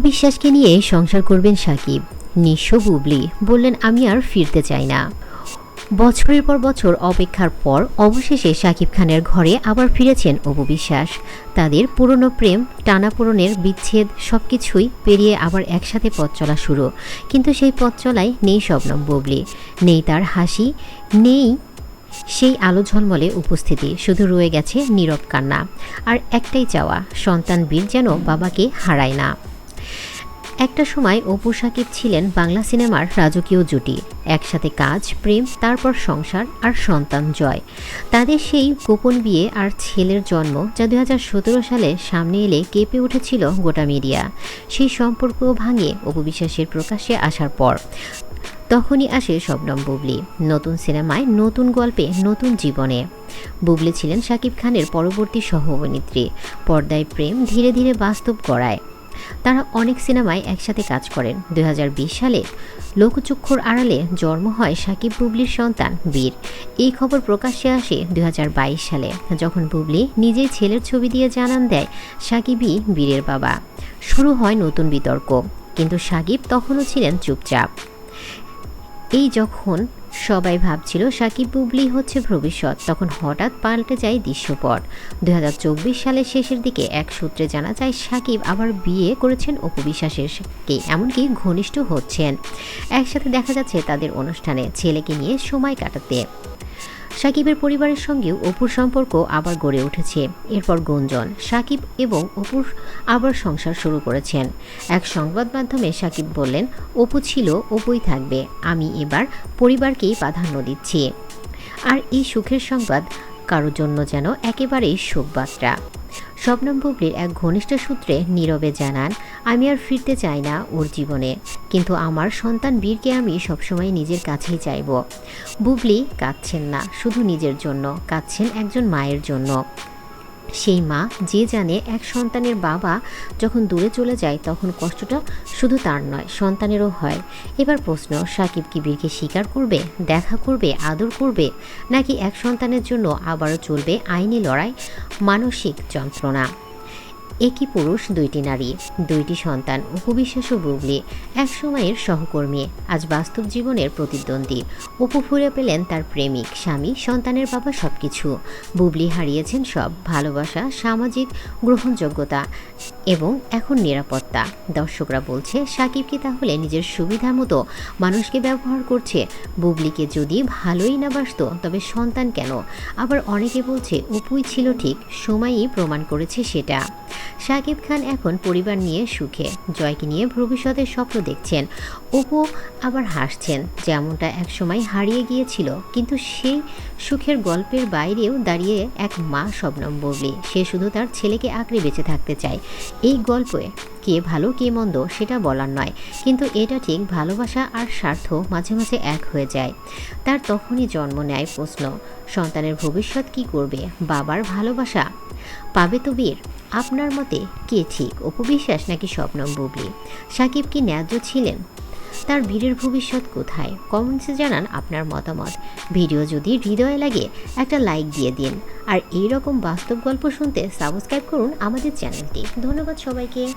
বিশ্বাসকে নিয়ে সংসার করবেন সাকিব। নিঃস্ব বুবলি বললেন, আমি আর ফিরতে চাই না। বছরের পর বছর অপেক্ষার পর অবশেষে শাকিব খানের ঘরে আবার ফিরেছেন অপু বিশ্বাস। তাদের পুরনো প্রেম, টানাপোড়নের বিচ্ছেদ সব কিছুই পেরিয়ে আবার একসাথে পথ চলা শুরু। কিন্তু সেই পথ চলায় নেই শবনম বুবলি। নেই তার হাসি, নেই সেই আলো ঝলমলে উপস্থিতি। শুধু রয়ে গেছে নীরব কান্না। আর একটাই চাওয়া সন্তান বীর যেন বাবাকে হারায় না। একটা সময় অপু সাকিব ছিলেন বাংলা সিনেমার রাজকীয় জুটি। একসাথে কাজ, প্রেম, তারপর সংসার আর সন্তান জয়। তাদের সেই গোপন বিয়ে আর ছেলের জন্ম যা দু হাজার সতেরো সালে সামনে এলে কেঁপে উঠেছিল গোটা মিডিয়া। সেই সম্পর্ক ভাঙে অপু বিশ্বাসের প্রকাশ্যে আসার পর। তখনই আসে শবনম বুবলি, নতুন সিনেমায় নতুন গল্পে, নতুন জীবনে। বুবলি ছিলেন শাকিব খানের পরবর্তী সহ অভিনেত্রী পর্দায় প্রেম ধীরে ধীরে বাস্তব করায় তারা অনেক সিনেমায় একসাথে কাজ করেন। দুই সালে লোকচক্ষুর আড়ালে জন্ম হয় সাকিব বুবলির সন্তান বীর। এই খবর প্রকাশ্যে আসে দুই হাজার বাইশ সালে, যখন বুবলি নিজেই ছেলের ছবি দিয়ে জানান দেয় সাকিবই বীরের বাবা। শুরু হয় নতুন বিতর্ক, কিন্তু সাকিব তখনও ছিলেন চুপচাপ। এই যখন সবাই ভাবছিল সাকিব বুবলি হচ্ছে ভবিষ্যৎ, তখন হঠাৎ পাল্টে যায় দৃশ্যপট। দুই হাজার চব্বিশ সালের শেষের দিকে এক সূত্রে জানা যায়, সাকিব আবার বিয়ে করেছেন অপু বিশ্বাসেরকে এমনকি ঘনিষ্ঠ হচ্ছেন। একসাথে দেখা যাচ্ছে তাদের অনুষ্ঠানে, ছেলেকে নিয়ে সময় কাটাতে। সাকিবের পরিবারের সঙ্গেও অপুর সম্পর্ক আবার গড়ে উঠেছে। এরপর গুঞ্জন, সাকিব এবং অপুর আবার সংসার শুরু করেছেন। এক সংবাদ মাধ্যমে সাকিব বললেন, অপু ছিল, অপুই থাকবে। আমি এবার পরিবারকেই প্রাধান্য দিচ্ছি। আর এই সুখের সংবাদ কারোর জন্য যেন একেবারেই শোকবার্তা। শবনম বুবলির এক ঘনিষ্ঠ সূত্রে নীরবে জানান, আমি আর ফিরতে চাই না ওর জীবনে, কিন্তু আমার সন্তান বীরকে আমি সবসময় নিজের কাছেই চাইব। বুবলি, কাঁদছেন না, শুধু নিজের জন্য, কাঁদছেন একজন মায়ের জন্য। সেই মা যে জানে এক সন্তানের বাবা যখন দূরে চলে যায় তখন কষ্টটা শুধু তার নয়, সন্তানেরও হয়। এবার প্রশ্ন, সাকিব কি বীরকে স্বীকার করবে, দেখা করবে, আদর করবে, নাকি এক সন্তানের জন্য আবারও চলবে আইনি লড়াই? মানসিক যন্ত্রণা। একই পুরুষ, দুইটি নারী, দুইটি সন্তান উপবিশ্বাস ও বুবলি, এক সময়ের সহকর্মী, আজ বাস্তব জীবনের প্রতিদ্বন্দ্বী। অপু ফুরে পেলেন তার প্রেমিক, স্বামী, সন্তানের বাবা সব কিছু বুবলি হারিয়েছেন সব, ভালোবাসা, সামাজিক, গ্রহণযোগ্যতা এবং এখন নিরাপত্তা। দর্শকরা বলছে, সাকিব কি তাহলে নিজের সুবিধা মতো মানুষকে ব্যবহার করছে? বুবলিকে যদি ভালোই না বাসত, তবে সন্তান কেন? আবার অনেকে বলছে, অপুই ছিল ঠিক, সময়ই প্রমাণ করেছে সেটা। শাকিব খান এখন পরিবার নিয়ে সুখে। জয়কে নিয়ে ভবিষ্যতের স্বপ্ন দেখছেন। অপু আবার হাসছেন, যেমনটা একসময় হারিয়ে গিয়েছিল। কিন্তু সেই সুখের গল্পের বাইরেও দাঁড়িয়ে এক মা স্বপ্নম ববলি সে শুধু তার ছেলেকে আঁকড়ে বেঁচে থাকতে চায়। এই গল্পে কে ভালো, কে মন্দ সেটা বলার নয়। কিন্তু এটা ঠিক ভালোবাসা আর স্বার্থ মাঝে মাঝে এক হয়ে যায়। তার তখনই জন্ম নেয় প্রশ্ন, সন্তানের ভবিষ্যৎ কি করবে? বাবার ভালোবাসা? পাবে তো বীর? আপনার মতে কে ঠিক, অপবিশ্বাস নাকি স্বপ্নম বুবলি? সাকিব কি ন্যায্য ছিলেন? তার ভিড়ের ভবিষ্যৎ কোথায়? কমেন্টসে জানান আপনার মতামত। ভিডিও যদি হৃদয়ে লাগে, একটা লাইক দিয়ে দিন। আর এই রকম বাস্তব গল্প শুনতে সাবস্ক্রাইব করুন আমাদের চ্যানেলটি। ধন্যবাদ সবাইকে।